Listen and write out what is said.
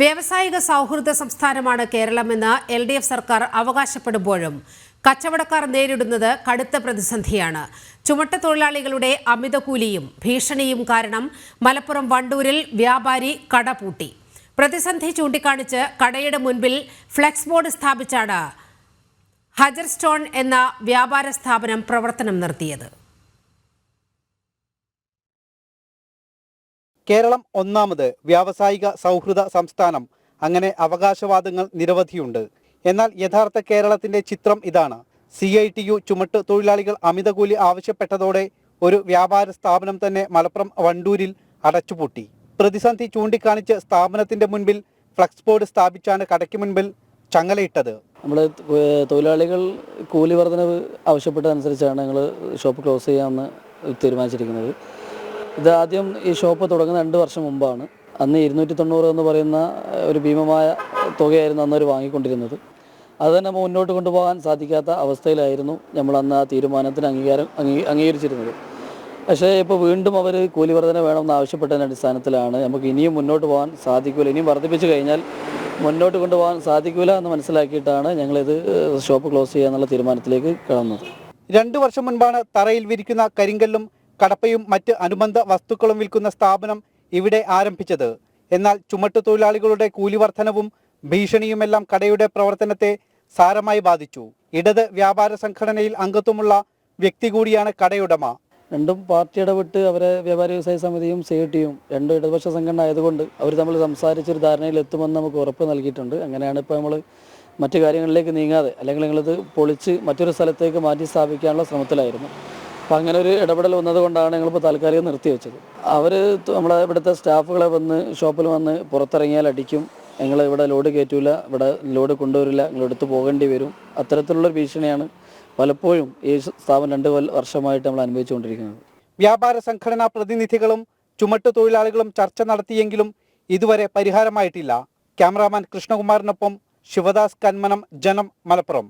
വ്യാവസായിക സൗഹൃദ സംസ്ഥാനമാണ് കേരളമെന്ന് എൽ ഡി എഫ് സർക്കാർ അവകാശപ്പെടുമ്പോഴും കച്ചവടക്കാർ നേരിടുന്നത് കടുത്ത പ്രതിസന്ധിയാണ്. ചുമട്ടുതൊഴിലാളികളുടെ അമിത കൂലിയും ഭീഷണിയും കാരണം മലപ്പുറം വണ്ടൂരിൽ വ്യാപാരി കട പൂട്ടി. പ്രതിസന്ധി ചൂണ്ടിക്കാണിച്ച് കടയുടെ മുൻപിൽ ഫ്ലെക്സ് ബോർഡ് സ്ഥാപിച്ചാണ് ഹജർസ്റ്റോൺ എന്ന വ്യാപാര സ്ഥാപനം പ്രവർത്തനം നിർത്തിയത്. കേരളം ഒന്നാമത് വ്യാവസായിക സൗഹൃദ സംസ്ഥാനം. അങ്ങനെ അവകാശവാദങ്ങൾ നിരവധിയുണ്ട്. എന്നാൽ യഥാർത്ഥ കേരളത്തിന്റെ ചിത്രം ഇതാണ്. സി ഐ ടി യു ചുമട്ട് തൊഴിലാളികൾ അമിത കൂലി ആവശ്യപ്പെട്ടതോടെ ഒരു വ്യാപാര സ്ഥാപനം തന്നെ മലപ്പുറം വണ്ടൂരിൽ അടച്ചുപൂട്ടി. പ്രതിസന്ധി ചൂണ്ടിക്കാണിച്ച് സ്ഥാപനത്തിന്റെ മുൻപിൽ ഫ്ലക്സ് ബോർഡ് സ്ഥാപിച്ചാണ് കടയ്ക്ക് മുൻപിൽ ചങ്ങലയിട്ടത്. നമ്മൾ തൊഴിലാളികൾ കൂലി വർധനവ് ആവശ്യപ്പെട്ടതനുസരിച്ചാണ് ഞങ്ങൾ ഷോപ്പ് ക്ലോസ് ചെയ്യാമെന്ന് തീരുമാനിച്ചിരിക്കുന്നത്. ഇത് ആദ്യം ഈ ഷോപ്പ് തുടങ്ങുന്ന രണ്ട് വർഷം മുമ്പാണ്. അന്ന് ഇരുന്നൂറ്റി തൊണ്ണൂറ് എന്ന് പറയുന്ന ഒരു ഭീമമായ തുകയായിരുന്നു അന്ന് അവർ വാങ്ങിക്കൊണ്ടിരുന്നത്. അത് തന്നെ മുന്നോട്ട് കൊണ്ടുപോകാൻ സാധിക്കാത്ത അവസ്ഥയിലായിരുന്നു നമ്മൾ അന്ന് ആ തീരുമാനത്തിന് അംഗീകാരം അംഗീ- അംഗീകരിച്ചിരുന്നത്. പക്ഷേ ഇപ്പോൾ വീണ്ടും അവർ കൂലി വർധന വേണമെന്ന് ആവശ്യപ്പെട്ടതിന്റെ അടിസ്ഥാനത്തിലാണ് നമുക്ക് ഇനിയും മുന്നോട്ട് പോകാൻ സാധിക്കില്ല ഇനിയും വർദ്ധിപ്പിച്ച് കഴിഞ്ഞാൽ മുന്നോട്ട് കൊണ്ടുപോകാൻ സാധിക്കില്ല എന്ന് മനസ്സിലാക്കിയിട്ടാണ് ഞങ്ങളിത് ഷോപ്പ് ക്ലോസ് ചെയ്യാന്നുള്ള തീരുമാനത്തിലേക്ക് കടന്നത്. രണ്ടു വർഷം മുൻപാണ് തറയിൽ വിരിക്കുന്ന കരിങ്കല്ലും കടപ്പയും മറ്റ് അനുബന്ധ വസ്തുക്കളും വിൽക്കുന്ന സ്ഥാപനം ഇവിടെ ആരംഭിച്ചത്. എന്നാൽ ചുമട്ടു തൊഴിലാളികളുടെ കൂലി വർധനവും ഭീഷണിയുമെല്ലാം കടയുടെ പ്രവർത്തനത്തെ സാരമായി ബാധിച്ചു. ഇടത് വ്യാപാര സംഘടനയിൽ അംഗത്വമുള്ള വ്യക്തി കൂടിയാണ് കടയുടമ. രണ്ടും പാർട്ടി ഇടപെട്ട് അവരെ വ്യാപാര വ്യവസായ സമിതിയും സി ടിയും രണ്ടും ഇടതുപക്ഷ സംഘടന ആയതുകൊണ്ട് അവർ തമ്മിൽ സംസാരിച്ചൊരു ധാരണയിൽ എത്തുമെന്ന് നമുക്ക് ഉറപ്പ് നൽകിയിട്ടുണ്ട്. അങ്ങനെയാണ് ഇപ്പോൾ നമ്മൾ മറ്റു കാര്യങ്ങളിലേക്ക് നീങ്ങാതെ അല്ലെങ്കിൽ നിങ്ങളിത് പൊളിച്ച് മറ്റൊരു സ്ഥലത്തേക്ക് മാറ്റി സ്ഥാപിക്കാനുള്ള ശ്രമത്തിലായിരുന്നു. അപ്പോൾ അങ്ങനെ ഒരു ഇടപെടൽ വന്നതുകൊണ്ടാണ് ഞങ്ങളിപ്പോൾ താൽക്കാലികം നിർത്തിവെച്ചത് അവർ നമ്മളെ ഇവിടുത്തെ സ്റ്റാഫുകളെ വന്ന് ഷോപ്പിൽ വന്ന് പുറത്തിറങ്ങിയാൽ അടിക്കും. ഞങ്ങൾ ഇവിടെ ലോഡ് കയറ്റൂല ഇവിടെ ലോഡ് കൊണ്ടുവരില്ല നിങ്ങൾ എടുത്തു പോകേണ്ടി വരും. അത്തരത്തിലുള്ളൊരു ഭീഷണിയാണ് പലപ്പോഴും ഈ സ്ഥാപനം രണ്ട് വർഷമായിട്ട് നമ്മൾ അനുഭവിച്ചുകൊണ്ടിരിക്കുന്നത്. വ്യാപാര സംഘടനാ പ്രതിനിധികളും ചുമട്ടു തൊഴിലാളികളും ചർച്ച നടത്തിയെങ്കിലും ഇതുവരെ പരിഹാരമായിട്ടില്ല. ക്യാമറാമാൻ കൃഷ്ണകുമാറിനൊപ്പം ശിവദാസ് കന്മനം ജനം മലപ്പുറം.